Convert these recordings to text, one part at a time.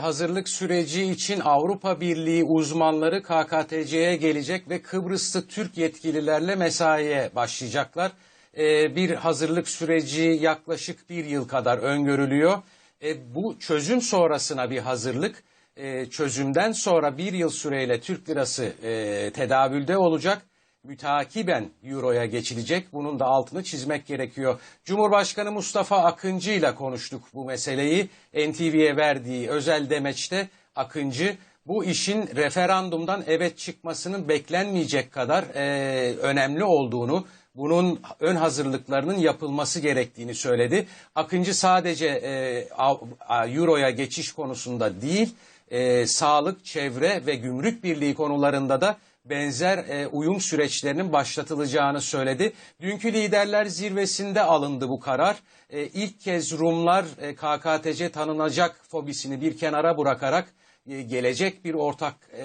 Hazırlık süreci için Avrupa Birliği uzmanları KKTC'ye gelecek ve Kıbrıslı Türk yetkililerle mesaiye başlayacaklar. Ee, bir hazırlık süreci yaklaşık bir yıl kadar öngörülüyor. Ee, bu çözüm sonrasına bir hazırlık. Ee, çözümden sonra bir yıl süreyle Türk lirası e, tedavülde olacak mütakiben Euro'ya geçilecek. Bunun da altını çizmek gerekiyor. Cumhurbaşkanı Mustafa Akıncı ile konuştuk bu meseleyi. NTV'ye verdiği özel demeçte Akıncı bu işin referandumdan evet çıkmasının beklenmeyecek kadar e, önemli olduğunu, bunun ön hazırlıklarının yapılması gerektiğini söyledi. Akıncı sadece e, Euro'ya geçiş konusunda değil, e, sağlık, çevre ve gümrük birliği konularında da benzer e, uyum süreçlerinin başlatılacağını söyledi. Dünkü liderler zirvesinde alındı bu karar. E, ilk kez Rumlar e, KKTC tanınacak fobisini bir kenara bırakarak e, gelecek bir ortak e,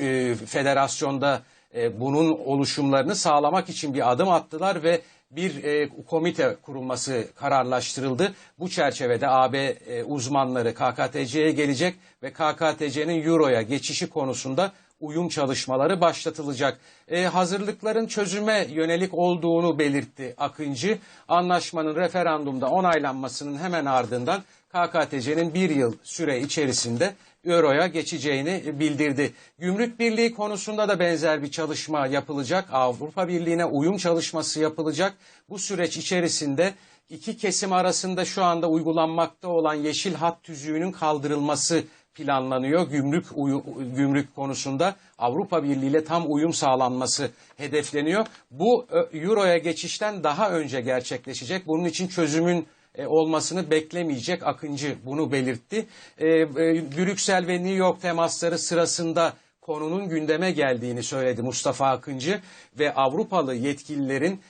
e, federasyonda e, bunun oluşumlarını sağlamak için bir adım attılar ve bir e, komite kurulması kararlaştırıldı. Bu çerçevede AB e, uzmanları KKTC'ye gelecek ve KKTC'nin Euro'ya geçişi konusunda uyum çalışmaları başlatılacak. E, hazırlıkların çözüme yönelik olduğunu belirtti Akıncı. Anlaşmanın referandumda onaylanmasının hemen ardından KKTC'nin bir yıl süre içerisinde Euro'ya geçeceğini bildirdi. Gümrük Birliği konusunda da benzer bir çalışma yapılacak. Avrupa Birliği'ne uyum çalışması yapılacak. Bu süreç içerisinde iki kesim arasında şu anda uygulanmakta olan yeşil hat tüzüğünün kaldırılması planlanıyor. Gümrük uyu- gümrük konusunda Avrupa Birliği ile tam uyum sağlanması hedefleniyor. Bu e, Euro'ya geçişten daha önce gerçekleşecek. Bunun için çözümün e, olmasını beklemeyecek Akıncı bunu belirtti. E, Brüksel ve New York temasları sırasında konunun gündeme geldiğini söyledi Mustafa Akıncı ve Avrupalı yetkililerin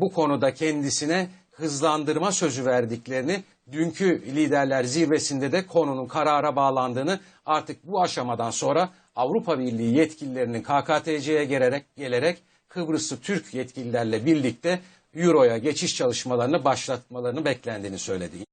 bu konuda kendisine hızlandırma sözü verdiklerini, dünkü liderler zirvesinde de konunun karara bağlandığını artık bu aşamadan sonra Avrupa Birliği yetkililerinin KKTC'ye gelerek, gelerek Kıbrıslı Türk yetkililerle birlikte Euro'ya geçiş çalışmalarını başlatmalarını beklendiğini söyledi.